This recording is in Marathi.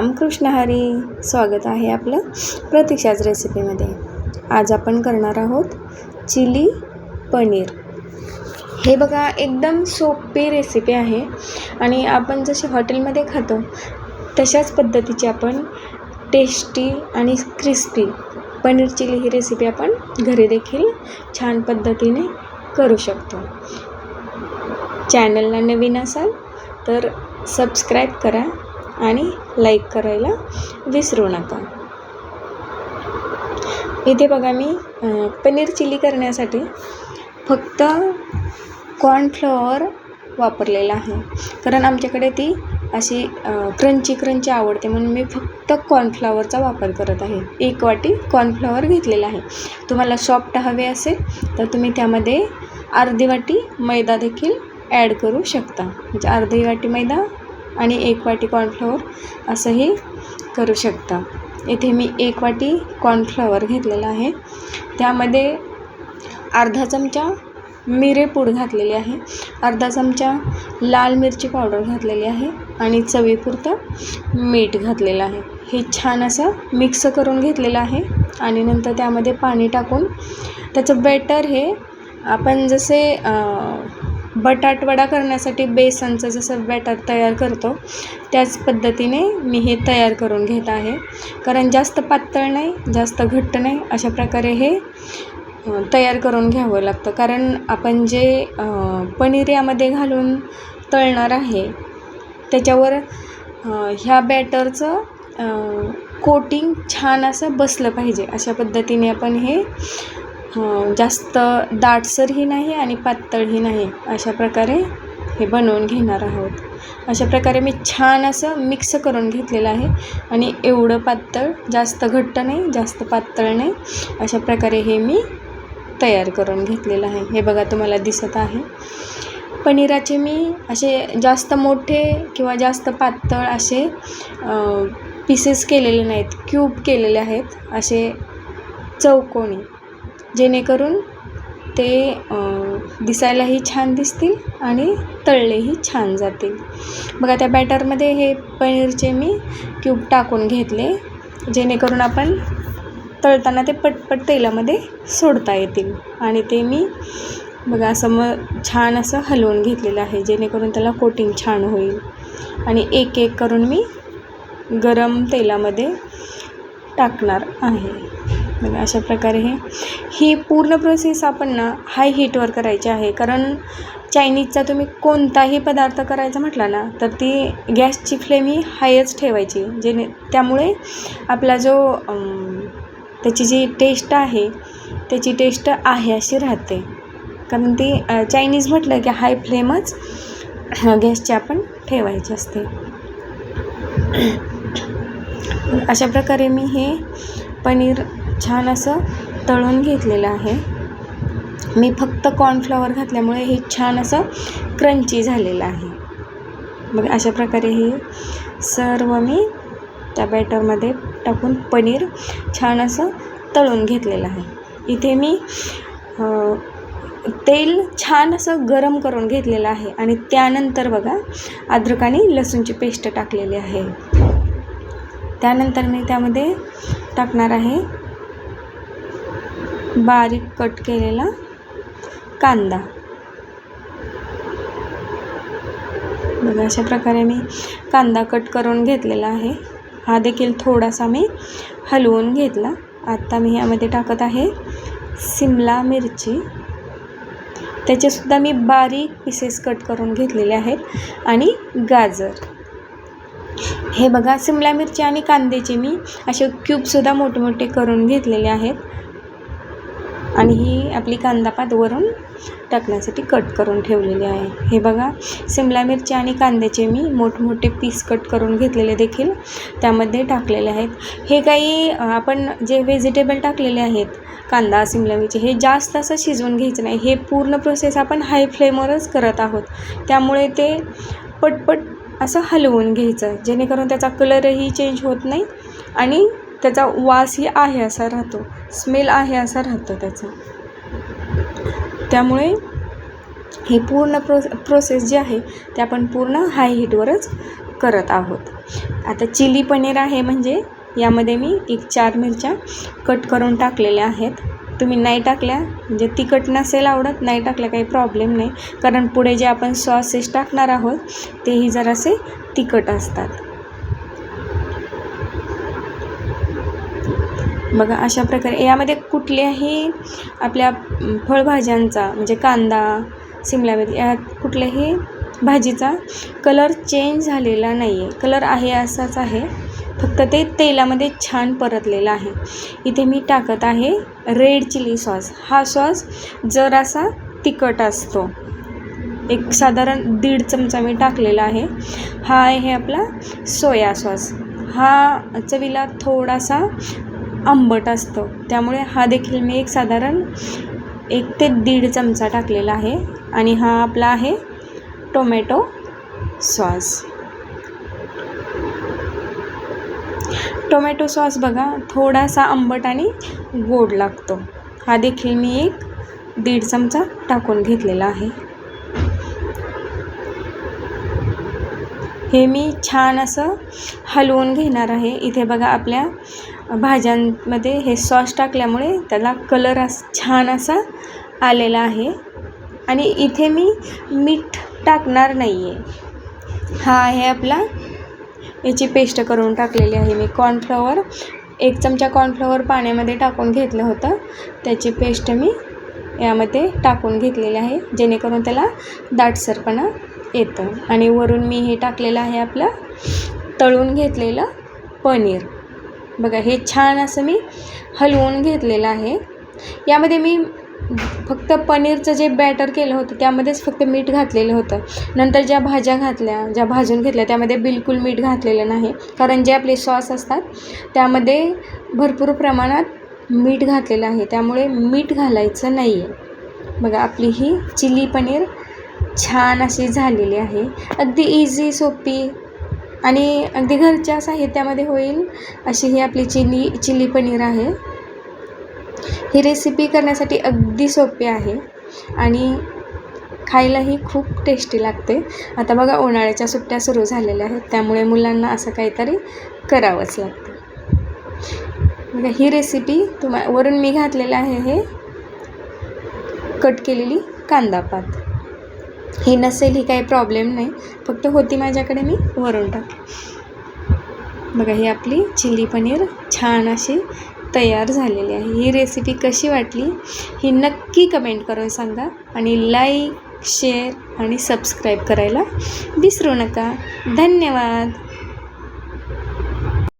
रामकृष्ण हरी स्वागत आहे आपलं प्रतीक्षाच रेसिपीमध्ये. आज आपण करणार आहोत चिली पनीर. हे बघा एकदम सोपी रेसिपी आहे आणि आपण जशी हॉटेलमध्ये खातो तशाच पद्धतीची आपण टेस्टी आणि क्रिस्पी पनीर चिली ही रेसिपी आपण घरी देखील छान पद्धतीने करू शकतो. चॅनलला नवीन असाल तर सबस्क्राईब करा आणि लाईक करायला विसरू नका. इथे बघा मी पनीर चिली करण्यासाठी फक्त कॉर्नफ्लॉवर वापरलेला आहे. कारण आमच्याकडे ती अशी क्रंची क्रंची आवडते. म्हणून मी फक्त कॉर्नफ्लॉवरचा वापर करत आहे. एक वाटी कॉर्नफ्लॉवर घेतलेला आहे. तुम्हाला सॉफ्ट हवे असेल तर तुम्ही त्यामध्ये अर्धी वाटी मैदा देखील ॲड करू शकता. म्हणजे अर्धी वाटी मैदा आणि एक वाटी कॉर्नफ्लॉवर असंही करू शकता. इथे मी एक वाटी कॉर्नफ्लॉवर घेतलेला आहे. त्यामध्ये अर्धा चमचा मिरेपूड घातलेली आहे. अर्धा चमचा लाल मिरची पावडर घातलेली आहे आणि चवीपुरतं मीठ घातलेलं आहे. हे छान असं मिक्स करून घेतलेलं आहे आणि नंतर त्यामध्ये पाणी टाकून त्याचं बॅटर हे आपण जसे बटाटवडा करण्यासाठी बेसनचं जसं बॅटर तयार करतो त्याच पद्धतीने मी हे तयार करून घेत आहे. कारण जास्त पातळ नाही जास्त घट्ट नाही अशा प्रकारे हे तयार करून घ्यावं लागतं. कारण आपण जे पनीर यामध्ये घालून तळणार आहे त्याच्यावर ह्या बॅटरचं कोटिंग छान असं बसलं पाहिजे. अशा पद्धतीने आपण हे जास्त दाटसरही नाही आणि पातळही नाही अशा प्रकारे हे बनवून घेणार आहोत. अशा प्रकारे मी छान असं मिक्स करून घेतलेलं आहे आणि एवढं पातळ जास्त घट्ट नाही जास्त पातळ नाही अशा प्रकारे हे मी तयार करून घेतलेलं आहे. हे बघा तुम्हाला दिसत आहे. पनीराचे मी असे जास्त मोठे किंवा जास्त पातळ असे पीसेस केलेले नाहीत क्यूब केलेले आहेत. असे चौकोनी जेणेकरून ते दिसायलाही छान दिसतील आणि तळलेही छान जातील. बघा त्या बॅटरमध्ये हे पनीरचे मी क्यूब टाकून घेतले जेणेकरून आपण तळताना ते पटपट तेलामध्ये सोडता येतील. आणि ते मी बघा असं मग छान असं हलवून घेतलेलं आहे जेणेकरून त्याला कोटिंग छान होईल. आणि एक एक करून मी गरम तेलामध्ये टाकणार आहे. बघा अशा प्रकारे हे ही पूर्ण प्रोसेस आपण ना हाय हीटवर करायची आहे. कारण चायनीजचा तुम्ही कोणताही पदार्थ करायचा म्हटला ना तर ती गॅसची फ्लेम ही हायच ठेवायची. जेणे त्यामुळे आपला जो त्याची जी टेस्ट आहे त्याची टेस्ट आहे अशी राहते. कारण ती चायनीज म्हटलं की हाय फ्लेमच गॅसची आपण ठेवायची असते. अशा प्रकारे मी हे पनीर छान असं तळून घेतलेलं आहे. मी फक्त कॉर्नफ्लॉवर घातल्यामुळे हे छान असं क्रंची झालेलं आहे. मग अशा प्रकारे हे सर्व मी त्या बॅटरमध्ये टाकून पनीर छान असं तळून घेतलेलं आहे. इथे मी तेल छान असं गरम करून घेतलेलं आहे आणि त्यानंतर बघा अद्रक आणि लसूणची पेस्ट टाकलेली आहे. त्यानंतर मी त्यामध्ये टाकणार आहे बारीक कट केलेला कांदा. बघा अशा प्रकारे मी कांदा कट करून घेतलेला आहे. हा देखील थोडासा मी हलवून घेतला. आत्ता मी ह्यामध्ये टाकत आहे सिमला मिरची. त्याचेसुद्धा मी बारीक पीसेस कट करून घेतलेले आहेत. आणि गाजर. हे बघा सिमला मिरची आणि कांद्याचे मी असे क्यूबसुद्धा मोठे मोठे करून घेतलेले आहेत. आणि ही आपली कांदापात वरून टाकण्यासाठी कट करून ठेवलेली आहे. हे बघा सिमला मिरची आणि कांद्याचे मी मोठमोठे पीस कट करून घेतलेले देखील त्यामध्ये टाकलेले आहेत. हे काही आपण जे व्हेजिटेबल टाकलेले आहेत कांदा सिमला मिरची हे जास्त असं शिजवून घ्यायचं नाही. हे पूर्ण प्रोसेस आपण हाय फ्लेमवरच करत आहोत. त्यामुळे ते पटपट असं हलवून घ्यायचं जेणेकरून त्याचा कलरही चेंज होत नाही आणि त्याचा वासही आहे असा राहतो. स्मेल आहे असा राहतो त्याचा. त्यामुळे हे पूर्ण प्रो प्रोसेस जी आहे ते आपण पूर्ण हाय हीटवरच करत आहोत. आता चिली पनीर आहे म्हणजे यामध्ये मी एक चार मिरच्या कट करून टाकलेल्या आहेत. तुम्ही नाही टाकल्या म्हणजे तिखट नसेल आवडत नाही टाकल्या काही प्रॉब्लेम नाही. कारण पुढे जे आपण सॉसेस टाकणार आहोत तेही जरासे तिखट असतात. बघा अशा प्रकारे. यामध्ये कुठल्याही आपल्या फळभाज्यांचा म्हणजे कांदा सिमला मिरची या कुठल्याही भाजीचा कलर चेंज झालेला नाही आहे कलर आहे असाच आहे. फक्त ते तेलामध्ये छान परतलेलं आहे. इथे मी टाकत आहे रेड चिली सॉस. हा सॉस जरासा तिखट असतो. एक साधारण दीड चमचा मी टाकलेला आहे. हा आहे आपला सोया सॉस. हा चवीला थोडासा आंबट असतो. त्यामुळे हा देखील मी एक साधारण एक ते दीड चमचा टाकलेला आहे आणि हा आपला आहे टोमॅटो सॉस. टोमॅटो सॉस बघा थोडासा आंबट आणि गोड लागतो. हा देखील मी एक दीड चमचा टाकून घेतलेला आहे. हे मी छान असं हलवून घेणार आहे. इथे बघा आपल्या भाज्यांमध्ये हे सॉस टाकल्यामुळे त्याला कलर अस छान असा आलेला आहे. आणि इथे मी मीठ टाकणार नाही आहे हा आहे आपला याची पेस्ट करून टाकलेली आहे मी. कॉर्नफ्लॉवर एक चमचा कॉर्नफ्लॉवर पाण्यामध्ये टाकून घेतलं होतं. त्याची पेस्ट मी यामध्ये टाकून घेतलेली आहे जेणेकरून त्याला दाटसरपणा येतं. आणि वरून मी हे टाकलेलं आहे आपलं तळून घेतलेलं पनीर. बघा हे छान असं मी हलवून घेतलेलं आहे. यामध्ये मी फक्त पनीरचं जे बॅटर केलं होतं त्यामध्येच फक्त मीठ घातलेलं होतं. नंतर ज्या भाज्या घातल्या ज्या भाजून घेतल्या त्यामध्ये बिलकुल मीठ घातलेलं नाही. कारण जे आपले सॉस असतात त्यामध्ये भरपूर प्रमाणात मीठ घातलेलं आहे. त्यामुळे मीठ घालायचं नाही आहे बघा आपली ही चिली पनीर छान अशी झालेली आहे. अगदी इझी सोपी आणि अगदी घरच्या साहित्यामध्ये होईल अशी ही आपली चिली चिली पनीर आहे. ही रेसिपी करण्यासाठी अगदी सोपी आहे आणि खायलाही खूप टेस्टी लागते. आता बघा उन्हाळ्याच्या सुट्ट्या सुरू झालेल्या आहेत त्यामुळे मुलांना असं काहीतरी करावंच लागतं. बघा ही रेसिपी तुम्हा वरून मी घातलेलं आहे हे. कट केलेली कांदापात ही नसेल ही काही प्रॉब्लेम नाही. फक्त होती माझ्याकडे मी वरून टाक. बघा ही आपली चिली पनीर छान अशी तयार झालेली आहे. ही रेसिपी कशी वाटली ही नक्की कमेंट करून सांगा आणि लाईक शेअर आणि सबस्क्राईब करायला विसरू नका. धन्यवाद!